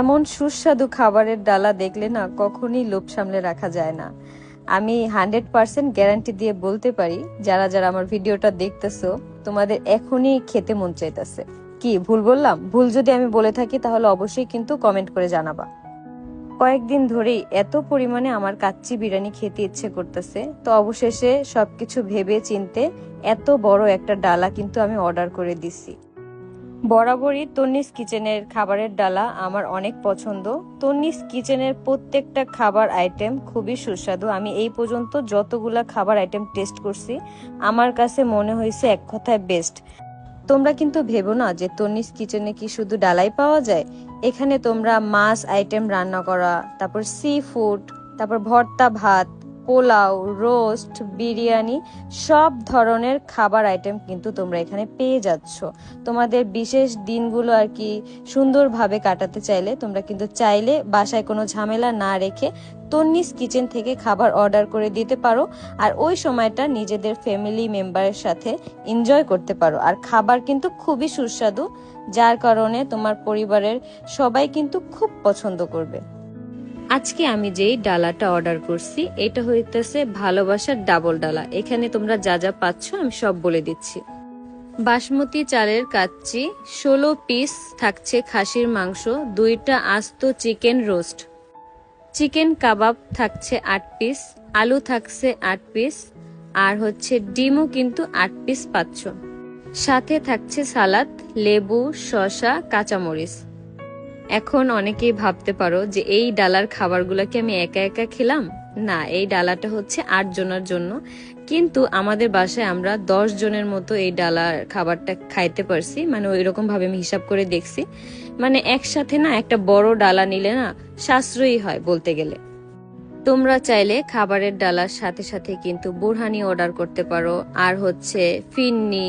এমন সুস্বাদু খাবারের ডালা দেখলে না কখনই লোভ সামলে রাখা যায় না। আমি হান্ড্রেড পার্সেন্ট গ্যারান্টি দিয়ে বলতে পারি, যারা যারা আমার ভিডিওটা দেখতেছো, তোমাদের এখনই খেতে মন চাইতেছে। কি, ভুল বললাম? ভুল যদি আমি বলে থাকি, তাহলে অবশ্যই কিন্তু কমেন্ট করে জানাবা। কয়েকদিন ধরেই এত পরিমাণে আমার কাচ্চি বিরিয়ানি খেতে ইচ্ছে করতেছে, তো অবশেষে সবকিছু ভেবে চিনতে এত বড় একটা ডালা কিন্তু আমি অর্ডার করে দিছি। বরাবরই তন্নিস কিচেনের খাবারের ডালা আমার অনেক পছন্দ। তন্নিস কিচেনের প্রত্যেকটা খাবার আইটেম খুবই সুস্বাদু। আমি এই পর্যন্ত যতগুলা খাবার আইটেম টেস্ট করছি, আমার কাছে মনে হয়েছে এক কথায় বেস্ট তোমরা কিন্তু ভেবো না যে তন্নিস কিচেনে কি শুধু ডালাই পাওয়া যায়? এখানে তোমরা মাছ আইটেম রান্না করা, তারপর সি ফুড তারপর ভর্তা ভাত পোলাও, রোস্ট, বিরিয়ানি, সব ধরনের খাবার আইটেম কিন্তু তোমরা এখানে পেয়ে যাচ্ছ। তোমাদের বিশেষ দিনগুলো আর কি সুন্দরভাবে কাটাতে চাইলে তোমরা কিন্তু চাইলে বাসায় কোনো ঝামেলা না রেখে তন্নিস কিচেন থেকে খাবার অর্ডার করে দিতে পারো আর ওই সময়টা নিজেদের ফ্যামিলি মেম্বারের সাথে এনজয় করতে পারো। আর খাবার কিন্তু খুবই সুস্বাদু, যার কারণে তোমার পরিবারের সবাই কিন্তু খুব পছন্দ করবে। আজকে আমি যেই ডালাটা অর্ডার করছি, এটা হইতেছে ভালোবাসার ডাবল ডালা। এখানে তোমরা যা যা পাচ্ছ আমি সব বলে দিচ্ছি। বাসমতি চালের কাচ্চি, ষোলো পিস থাকছে খাসির মাংস, দুইটা আস্ত চিকেন রোস্ট। চিকেন কাবাব থাকছে আট পিস, আলু থাকছে আট পিস, আর হচ্ছে ডিমও কিন্তু আট পিস পাচ্ছ। সাথে থাকছে সালাদ, লেবু, শসা, কাঁচামরিচ। এখন অনেকেই ভাবতে পারো যে এই ডালার খাবারগুলোকে আমি একা একা খেলাম? না, এই ডালাটা হচ্ছে আট জনের জন্য। কিন্তু আমাদের বাসায় আমরা দশ জনের মতো এই ডালার খাবারটা খাইতে পারছি। মানে ওই রকম ভাবে আমি হিসাব করে দেখছি। মানে একসাথে না একটা বড় ডালা নিলে না সাশ্রয়ী হয় বলতে গেলে। তোমরা চাইলে খাবারের ডালার সাথে সাথে কিন্তু বুড়হানি অর্ডার করতে পারো। আর হচ্ছে ফিন্নি,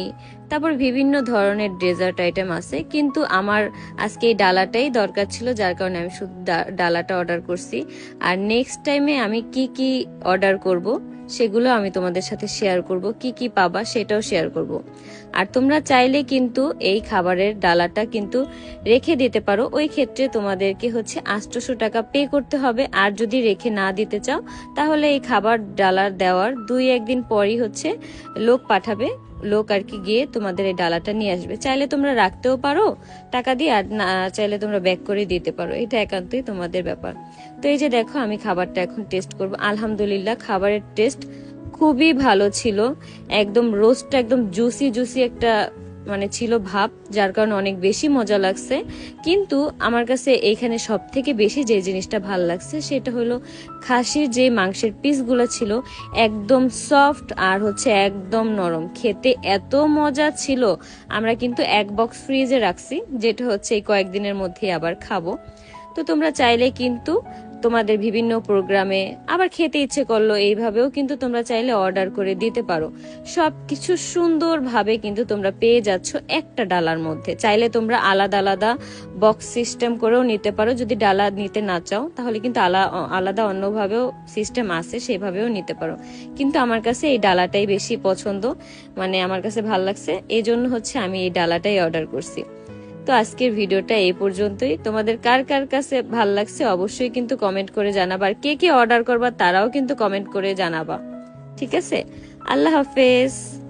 তারপর বিভিন্ন ধরনের ডেজার্ট আইটেম আছে। কিন্তু আমার আজকে এই ডালাটাই দরকার ছিল, যার কারণে আমি শুধু ডালাটা অর্ডার করছি। আর নেক্সট টাইমে আমি কি কি অর্ডার করব সেগুলো আমি তোমাদের সাথে শেয়ার করব। কি কি পাবা সেটাও শেয়ার করব। আর তোমরা চাইলে কিন্তু এই খাবারের ডালাটা কিন্তু রেখে দিতে পারো। ওই ক্ষেত্রে তোমাদেরকে হচ্ছে আটশোশো টাকা পে করতে হবে। আর যদি রেখে না দিতে চাও, তাহলে এই খাবার ডালার দেওয়ার দুই একদিন পরই হচ্ছে লোক পাঠাবে। লোক আর কি গিয়ে তোমাদের এই ডালাটা নিয়ে আসবে। চাইলে তোমরা রাখতেও পারো, টাকা দিয়ে, আর না, চাইলে তোমরা ব্যাক করে দিতে পারো। এটা একান্তই তোমাদের ব্যাপার। তো এই যে দেখো, আমি খাবারটা এখন টেস্ট করব। আলহামদুলিল্লাহ, খাবারের টেস্ট খুবই ভালো ছিল। একদম রোস্টটা একদম জুসি জুসি একটা মানে ছিল ভাব, যার কারণে অনেক বেশি মজা লাগছে। কিন্তু আমার কাছে এইখানে সব থেকে বেশি যে জিনিসটা ভালো লাগছে, সেটা হলো খাসির যে মাংসের পিসগুলো ছিল, একদম সফট আর হচ্ছে একদম নরম। খেতে এত মজা ছিল, আমরা কিন্তু এক বক্স ফ্রিজে রাখছি, যেটা হচ্ছে এই কয়েকদিনের মধ্যেই আবার খাব। তো তোমরা চাইলে কিন্তু তোমাদের বিভিন্ন প্রোগ্রামে আবার খেতে ইচ্ছে করল এইভাবেও কিন্তু তোমরা চাইলে অর্ডার করে দিতে পারো। সবকিছু সুন্দরভাবে কিন্তু তোমরা পেয়ে যাচ্ছ একটা ডালার মধ্যে। চাইলে তোমরা আলাদা আলাদা বক্স সিস্টেম করেও নিতে পারো। যদি ডালা নিতে না চাও, তাহলে কিন্তু আলা- আলাদা অন্যভাবেও সিস্টেম আছে, সেভাবেও নিতে পারো। কিন্তু আমার কাছে এই ডালাটাই বেশি পছন্দ। মানে আমার কাছে ভালো লাগছে। এই জন্য হচ্ছে আমি এই ডালাটাই অর্ডার করছি। তো আজকের ভিডিওটা এই পর্যন্তই। তোমাদের কার কার কাছে ভালো লাগছে অবশ্যই কিন্তু কমেন্ট করে জানাবা। আর কে কে অর্ডার করবা তারাও কিন্তু কমেন্ট করে জানাবা। ঠিক আছে? আল্লাহ হাফেজ।